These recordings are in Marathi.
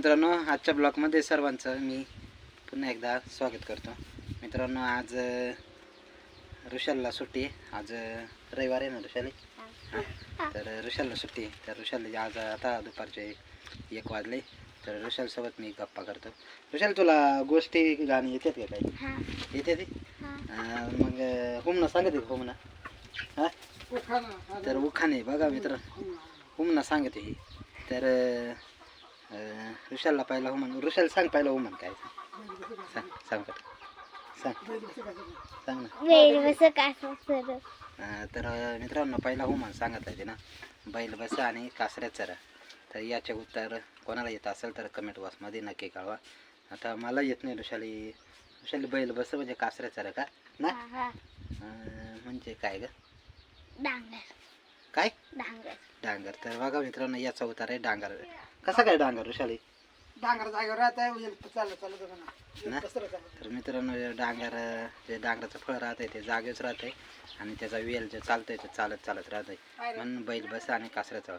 मित्रांनो आजच्या ब्लॉगमध्ये सर्वांचं मी पुन्हा एकदा स्वागत करतो. मित्रांनो आज ऋषालला सुट्टी आहे. आज रविवार आहे ना ऋषाली? हां. तर ऋषालला सुट्टी आहे. तर ऋषाल आज आता दुपारचे एक वाजले. तर ऋषालसोबत मी गप्पा करतो. ऋषाल तुला गोष्टी गाणी येतात का काही? हा. येते ती? हा. मग हुमना सांगते का हुमना? हां? तर उखाणे बघा मित्र. हुमना. सांगते. ही तर ऋषालला पाहिला हुमन ऋषाल सांग पाहिलं हुमन काय. सांग सांग सांग. सांग ना. तर मित्रांनो पहिला हुमन सांगत आहे ना. बैल बस आणि कासऱ्या चरा. तर याचे उत्तर कोणाला येत असेल तर कमेंट बॉक्समध्ये नक्की कळवा. आता मला येत नाही ऋषाली. ऋषाली बैल बस म्हणजे कासऱ्या चरा का? ना? हा म्हणजे काय ग? काय? डांगर. डांगर. तर बघा मित्रांनो याचा उतार आहे डांगर. कसा काय डांगर ऋषाली डांगर जागेवर राहत आहे चाललं चाललं ना? तर मित्रांनो हे डांगर जे डांगराचं फळ राहतंय ते जागेच राहतंय. आणि त्याचा वेल जे चालतंय ते चालत चालत राहतंय. म्हणून बैल बस आणि कासऱ्याचा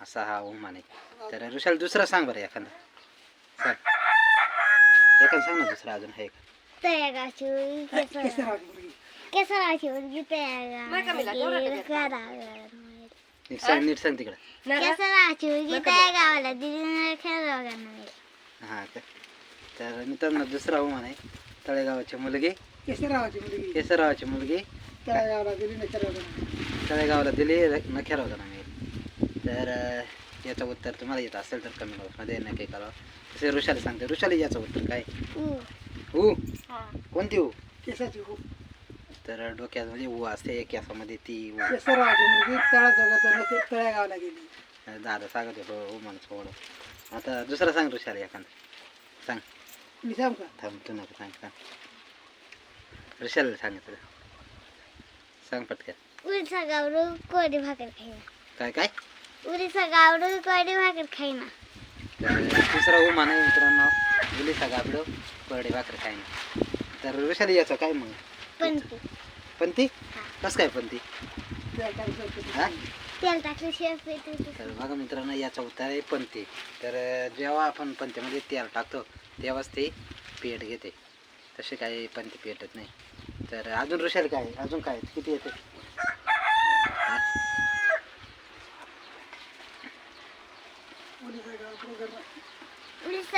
असा हा उमान आहे. तर ऋषाल दुसरा सांग बरं एखादा. सांग. एखादा सांग ना दुसरा अजून आहे केसर केसराची मुलगी. केसराची मुलगी. तळ्यागाव. नीट सांग नीट सांग तिकडं. दिली खेळगाव हां का? तर मित्रांनो दुसरा उमान आहे तळेगावाची मुलगी. केसराची मुलगी. केसररावाची मुलगी. त्या गावाला गेली नाही केसराला. तळेगावला दिली नखेर होता ना मी. तर याचं उत्तर तुम्हाला येत असेल तर कमेंट बॉक्समध्ये नक्की करा. तसे ऋषाली सांगते. ऋषाली याचं उत्तर काय? ऊ. कोणती ऊ? केसाची खूप तर डोक्यात म्हणजे ऊ असते केसामध्ये ती ऊ मुलगी तळा जगात तळ्या गावाला गेली. दादा सांगत होतो ऊ म्हणून सोड आता दुसरा सांग ऋषाली एखादा. सांग. मी सांग का? थांब तू नको सांग सांग. ऋषाला सांगितलं सांग पटकन. उडीचा गावडू कोरडी भाकर खाईना. काय काय? उडीचा गावडू कोरडी भाकर खाईना. तर तिसरा ऊ म्हणा मित्रांनो. मुलीचा गाबडो कोरडे भाकर काय तर ऋषाली याचं काय मग? पण ती पण ती कसं काय पण ती त्या टाईमचं हा? तेल टाकल्याशिवाय पेट येते. तर बघा मित्रांनो याचा उत्तर आहे पंती. तर जेव्हा आपण पंथीमध्ये तेल टाकतो तेव्हाच ते पेट घेते. तसे काही पंथी पेटत नाही. तर अजून ऋषाली काय? अजून काय? किती येते?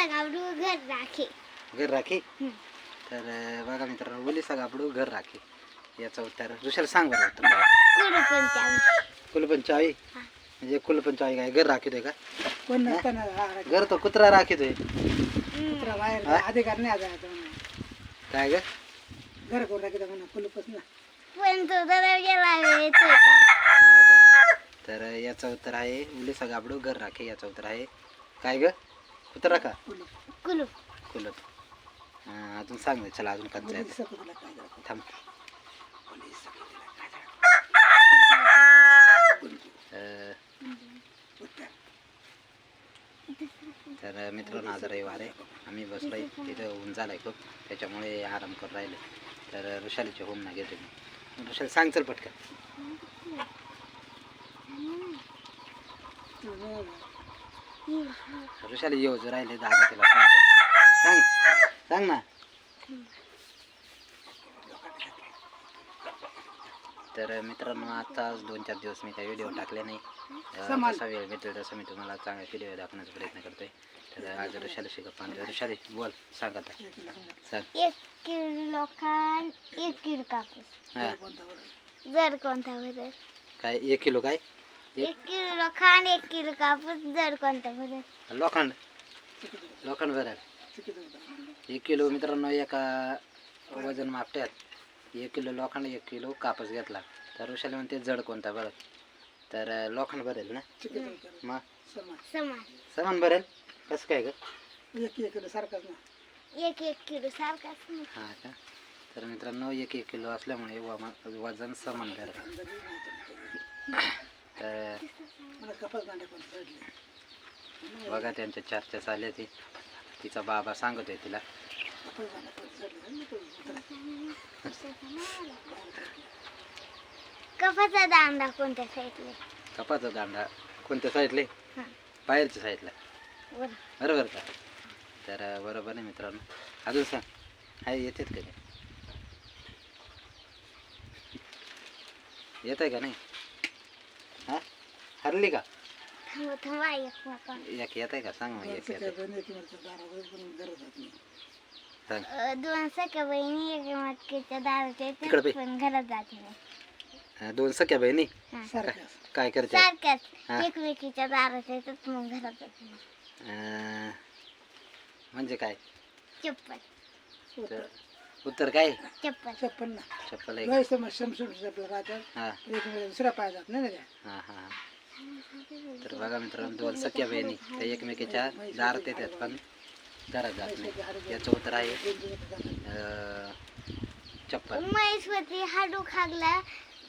गावडू घर राखे. घर राखी? हम्म. तर बघा मित्रांनो ओलिसा गाबडू घर राखी. याचं उत्तर ऋषाला सांग बरं उत्तर कुलपंचावी. हा. म्हणजे कुलपंचावी काय? घर राखीतोय का? घर तो कुत्रा राखीतोय. कुत्रा बाहेर हा? अधिकार नाही. काय ग? घर कोण राखीत म्हणा? कुलपच ना? तर याचं उत्तर आहे उलिसा गाबडू घर राखे याचं उत्तर आहे. काय ग? कुत्रा का? कुलप. कुलूप. हा, अजून सांग ना, चला अजून कंचा मुली येते सकुतीला काय झालं? थांब. झालं? तर मित्रांनो आज रविवार आहे. आम्ही बसलोय तिथं ऊन झालाय खूप. त्याच्यामुळे आराम करून राहिले. तर ऋषालीचे होम ना घेते मी. ऋषाली सांग चल पटकन. ऋषाली येऊ जर राहिले दादा तिला सांग. सांग ना. तर मित्रांनो आताच दोन चार दिवस मी काही व्हिडिओ टाकले नाही. अं, समाज. जसा वेळ भेटेल तसं मी तुम्हाला चांगला व्हिडिओ दाखवण्याचा प्रयत्न करतोय. तर आज ऋषाली शिकप ऋषाली बोल सांग आता. सांग. एक किलो खान एक किलो कापूस. हा. जर कोणता बदल काय एक किलो काय? एक किलो खान एक किलो कापूस जर कोणता बदल लोखंड. लोखंड भरेल एक किलो मित्रांनो एका वजन मापट्यात एक किलो लोखंड एक किलो कापूस घेतला. तर ऋषाली म्हणते जड कोणता बरं? तर लोखंड भरेल ना? मग समान. समान. समान भरेल कसं काय ग? एक एक किलो सारखाच ना. एक एक किलो सारखाच. हां का? तर मित्रांनो एक एक किलो असल्यामुळे वजन समान भरेल तर बघा त्यांच्या चर्चा चालली ती. तिचा बाबा तिला. दांडे पण चढले कपाचा दांडा कोणत्या साईडला कपाचा दांडा कोणत्या साईडले. बाहेरच्या साईडला बरं. बरोबर का? तर बरोबर आहे मित्रांनो. अजून सांग. हाय येतात का ते येत आहे का नाही? हा? हरली का? एक. येत आहे का सांग मग एक येत सांग दोन सख्या बहिणी एक मटकीच्या दारात तिकडं येतात बाई. पण घरात जात नाही दोन सख्या बहिणी काय करते सारख्याच एकमेकीच्या दारात येतात मग घरात जात नाही म्हणजे काय चप्पल तर उत्तर काय चप्पल चप्पल आहे का? लय समज समसून आपलं राहतात हा एकमेकाला दुसरा पाय जात नाही ना त्या हा हा तर बघा मित्रांनो दोन सख्या बहिणी त्या एकमेकीच्या दारात येतात पण घरात जात नाही. याचं उत्तर आहे चप्पल. महेशवती हाडू खागला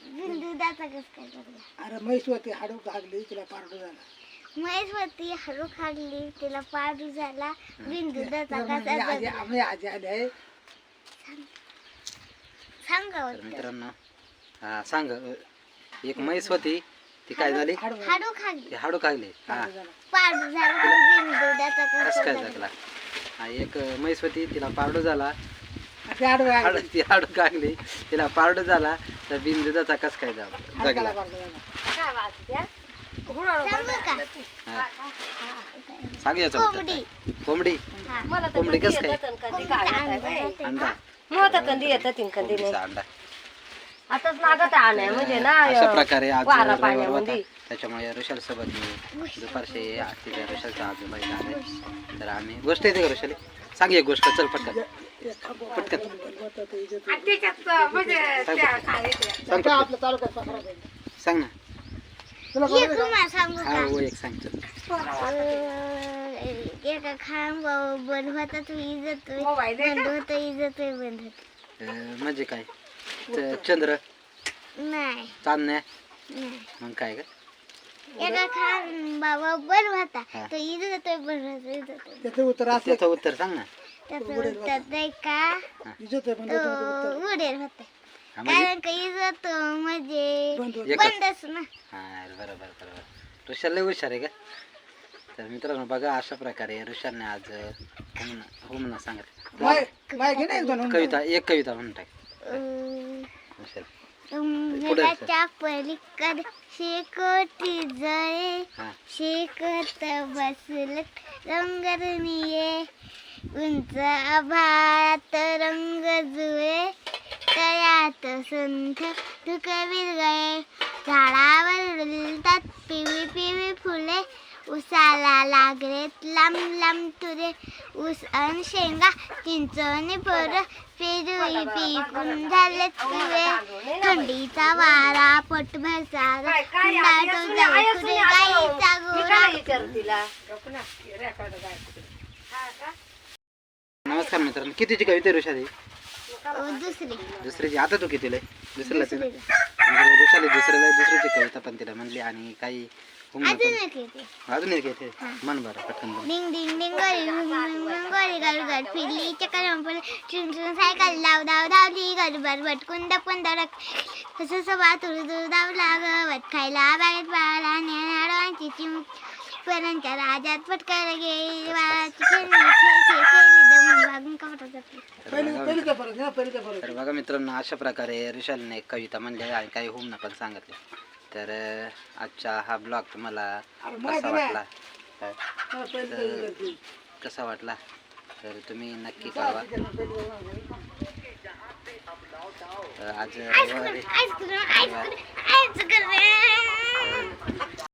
बिंदू दाता कस काय लागला अरे म्हैस होती हाडू घागली तिला पारडू झाला. महेशवती हाडू खागली तिला पाडू झाला बिंदू म्हणजे आजी जगला आम्ही आजी आली आहे. सांगा. तर. मित्रांनो हा सांग. एक म्हैस होती ती काय झाली? हाडू हा झाला. पाडू झाला. बिंदू कसं कसा काय हा एक म्हैस होती तिला पारडू झाला. हाडू ती हाडू खागली तिला पारडू झाला. तर बिनदुधाचा कस काय जगला. झाला सांगू का. सांग याचं उत्तर. कोंबडी. कोंबडी. कोंबडी कस काय? अंडा. मोठा कंदी येतात तीन कंदी अंडा. आताच लागत आहे म्हणजे ना अशा प्रकारे आज वारा रविवार होता. पाण्यामध्ये. त्याच्यामुळे ऋषाल सोबत मी दुपारचे तिच्या ऋषालचा आजोबा इथं आले तर आम्ही गोष्ट येते का ऋषाली? सांग एक गोष्ट चल पटकन. पटकन. सांग पटकन. आपलं तालुक्यात पसरा पाहिजे सांग ना. तुला ये कुमार सांगू हा का? हो एक सांग चल. अं, एका खांबावर बंद होता तो इजतोय. बंद होतो इजतोय बंद होतो अं, म्हणजे काय? चंद्र. नाही. चांदण्या. नाही. मग काय का एका हा. तो त्याचं उत्तर त्याचं उत्तर सांग ना. त्याचं उत्तर नाही का? इजत आहे पण तो उडेल होते हा, म्हणजे? कारण का इजत म्हणजे बंद होतं. एकच. बंदच ना. हा बरोबर बरोबर ऋषाल लय हुशार आहे का तर मित्रांनो बघा अशा प्रकारे ऋषालने आज माय माय घे ना एक दोन कविता एक कविता म्हणून टाक. अं, उंबराच्या पलीकड शेकोटी जळे शेकत बसल रंगरनिये उंच आभाळात रंग जुळे तयात संथ धुकवीर गळे झाडावर डुलतात पिवळी पिवळी फुले. उसाला लागलेत लांब लांब तुरे ऊस अन शेंगा चिंचणी पोर पेरुई पिकून झालेत पिवळे थंडीचा वारा पोटभर सारा गाईचा गोरा नमस्कार मित्रांनो कितीची कविता अ, दुसरी. दुसरीची. आता तू कितीला आहे? दुसरीला दुसरीला आहे, दुसरीची कविता पण तिला म्हणली आणि काही अजून एक येते. अजून एक येते? मन बरं पटकन बोल. डिंग डिंग डिंग गोरी गोरी फिरली. चक्कर सायकल धाव धावली गवत खायला बागेत बाळाला नेणारांची चिमूक पोरांच्या राजात पटकायला गेली बाळाची खेळली खेळ खेळ खेळली तर पहिली बघा- ना मित्रांनो अशा प्रकारे ऋषालने एक कविता म्हणली आणि काही होमना पण सांगितले. तर आजचा हा ब्लॉग तुम्हाला कसा वाटला? कसा वाटला? तर तुम्ही नक्की कळवा. आज रविवारी